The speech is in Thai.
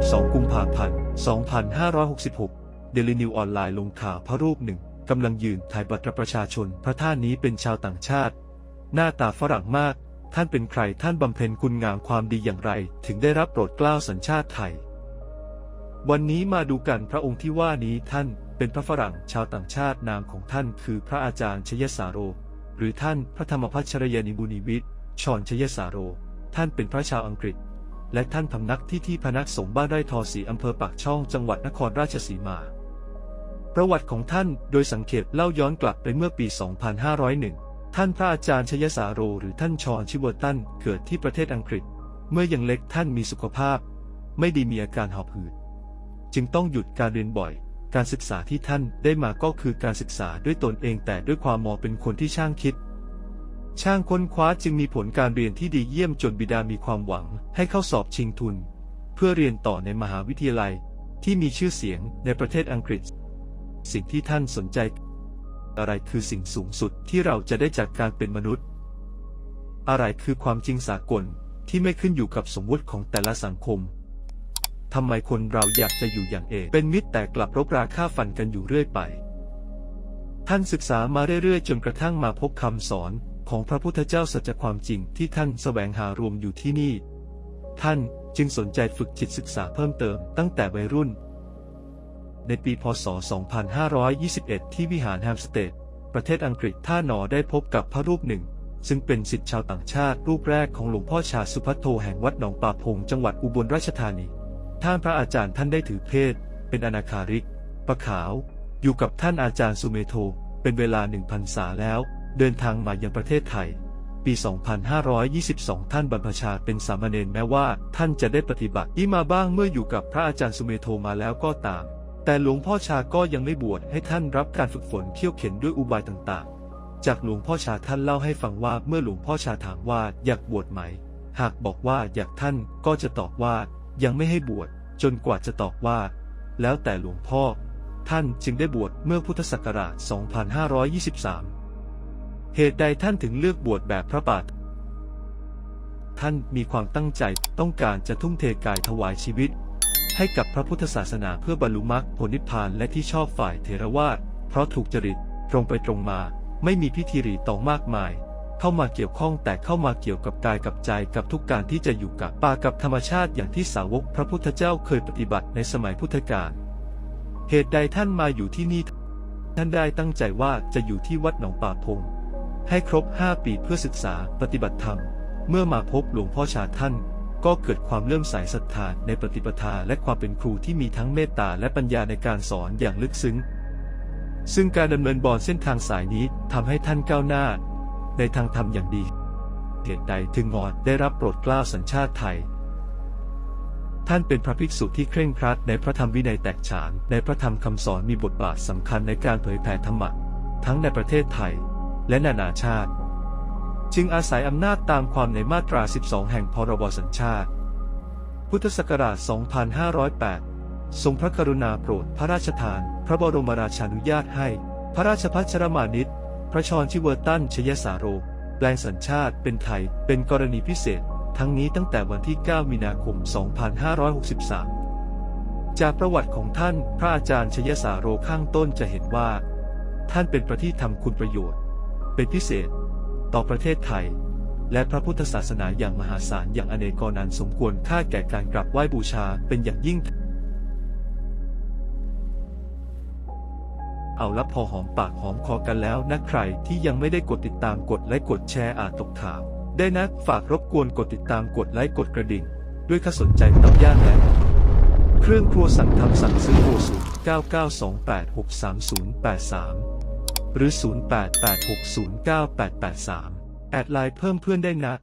12 กุมภาพันธ์ 2566 เดลินิวออนไลน์ลงข่าวพระรูปหนึ่งกำลังยืนถ่ายบัตรประชาชน พระท่านนี้เป็นชาวต่างชาติ หน้าตาฝรั่งมาก ท่านเป็นใครท่านบำเพ็ญคุณงามความดีอย่างไร ถึงได้รับโปรดเกล้าสัญชาติไทย วันนี้มาดูกันพระองค์ที่ว่านี้ท่านเป็นพระฝรั่งชาวต่างชาตินามของท่านคือพระอาจารย์ชยสาโร หรือท่านพระธรรมพัชรยานิบุญวิทย์ชอนชยสาโร ท่านเป็นพระชาวอังกฤษ และท่านพำนักที่ที่พนักสงฆ์บ้านไร่ทอสีอำเภอปากช่องจังหวัดนครราชสีมา ประวัติของท่านโดยสังเขปเล่าย้อนกลับไปเมื่อปี 2501 ท่านพระอาจารย์ชยสาโรหรือท่านชอนชิวตันเกิดที่ประเทศอังกฤษ เมื่อยังเล็กท่านมีสุขภาพ ไม่ดีมีอาการหอบหืด จึงต้องหยุดการเรียนบ่อย การศึกษาที่ท่านได้มาก็คือการศึกษาด้วยตนเองแต่ด้วยความมองเป็นคนที่ช่างคิด ช่างค้นคว้าจึงมีผลการเรียนที่ดีเยี่ยมจนบิดามีความหวังให้เข้าสอบชิงทุน เพื่อเรียนต่อในมหาวิทยาลัยที่มีชื่อเสียงในประเทศอังกฤษ สิ่งที่ท่านสนใจ อะไรคือสิ่งสูงสุดที่เราจะได้จากการเป็นมนุษย์ อะไรคือความจริงสากลที่ไม่ขึ้นอยู่กับสมมติของแต่ละสังคมทำไมคนเราอยากจะอยู่อย่างเอกเป็นมิตรแต่กลับรบราฆ่าฟันกันอยู่เรื่อยไป ท่านศึกษามาเรื่อยๆ จนกระทั่งมาพบคำสอน ของพระพุทธเจ้าสัจความจริงที่ท่านแสวงหารวมอยู่ที่นี่ ท่านจึงสนใจฝึกจิตศึกษาเพิ่มเติมตั้งแต่วัยรุ่น ในปีพศ 2521 ที่วิหารแฮมสเตดประเทศอังกฤษท่าหนอได้พบกับพระรูปหนึ่ง ซึ่งเป็นศิษย์ชาวต่างชาติรูปแรกของหลวงพ่อชาสุพัทโทแห่งวัดหนองป่าพงจังหวัดอุบลราชธานี ท่านพระอาจารย์ท่านได้ถือเพศ เป็นอนาคาริก ประขาว อยู่กับท่านอาจารย์สุเมโท เป็นเวลาหนึ่งพันษาแล้ว เดินทางมายังประเทศไทย ปี 2522 ท่านบรรพชาเป็นสามเณรแม้ว่า ท่านจะได้ปฏิบัติที่มาบ้างเมื่ออยู่กับพระอาจารย์สุเมโทมาแล้วก็ตาม แต่หลวงพ่อชาก็ยังไม่บวชให้ท่านรับการฝึกฝนเขี่ยวเข็นด้วยอุบายต่างๆ จากหลวงพ่อชาท่านเล่าให้ฟังว่าเมื่อหลวงพ่อชาถามว่าอยากบวชไหม หากบอกว่าอยากท่านก็จะตอบว่ายังไม่ให้บวชจนกว่าจะตอบว่า แล้วแต่หลวงพ่อ ท่านจึงได้บวชเมื่อพุทธศักราช 2523 เหตุใดท่านถึงเลือกบวชแบบพระบาทท่านมีความตั้งใจต้องการจะทุ่มเทกายถวายชีวิต ให้กับพระพุทธศาสนาเพื่อบรรลุมรรคผลนิพพานและที่ชอบฝ่ายเทรวาสเพราะถูกจริตตรงไปตรงมา ไม่มีพิธีรีตองมากมาย เข้ามาเกี่ยวข้องแต่เข้ามาเกี่ยวกับกายกับใจกับทุกการที่จะอยู่กับป่ากับธรรมชาติอย่างที่สาวกพระพุทธเจ้าเคยปฏิบัติในสมัยพุทธกาลเหตุใดท่านมาอยู่ที่นี่ ท่านได้ตั้งใจว่าจะอยู่ที่วัดหนองป่าพง ให้ครบ 5 ปีเพื่อศึกษาปฏิบัติธรรม เมื่อมาพบหลวงพ่อชาท่าน ก็เกิดความเลื่อมใสศรัทธาในปฏิปทาและความเป็นครูที่มีทั้งเมตตาและปัญญาในการสอนอย่างลึกซึ้ง ซึ่งการดำเนินบอนเส้นทางสายนี้ทำให้ท่านก้าวหน้า ในทางธรรมอย่างดีเหตุใดถึงงอดได้รับโปรดเกล้าสัญชาติไทย ท่านเป็นพระภิกษุที่เคร่งครัดในพระธรรมวินัยแตกฉาน ในพระธรรมคำสอนมีบทบาทสำคัญในการเผยแผ่ธรรมะทั้งในประเทศไทย และนานาชาติ จึงอาศัยอำนาจตามความในมาตรา 12 แห่งพรบสัญชาติ พุทธศักราช 2508 ทรงพระกรุณาโปรดพระราชทาน พระบรมราชานุญาตให้ พระราชพัชรมานิตพระชรชิเวอร์ตันชยสาโรแปลงสัญชาติเป็นไทยเป็นกรณีพิเศษ ทั้งนี้ตั้งแต่วันที่ 9 มีนาคม 2563 จากประวัติของท่านพระอาจารย์ชยสาโรข้างต้นจะเห็นว่า ท่านเป็นประที่ทำคุณประโยชน์ เป็นพิเศษ ต่อประเทศไทย และพระพุทธศาสนาอย่างมหาศาลอย่างอเนกนันสมควรค่าแก่การกราบไหว้บูชาเป็นอย่างยิ่ง เอาละพอหอมปากหอมคอกันแล้วนะใครที่ยังไม่ได้กดติดตามกดไลค์กดแชร์อาจตกข่าวได้นะฝากรบกวนกดติดตามกดไลค์กดกระดิ่ง ด้วยข้าสนใจเตาย่างและเครื่องครัวสั่งทำสั่งซื้อโทรศูนย์9928633083 หรือ 0886098883 แอดไลน์เพิ่มเพื่อนได้นะ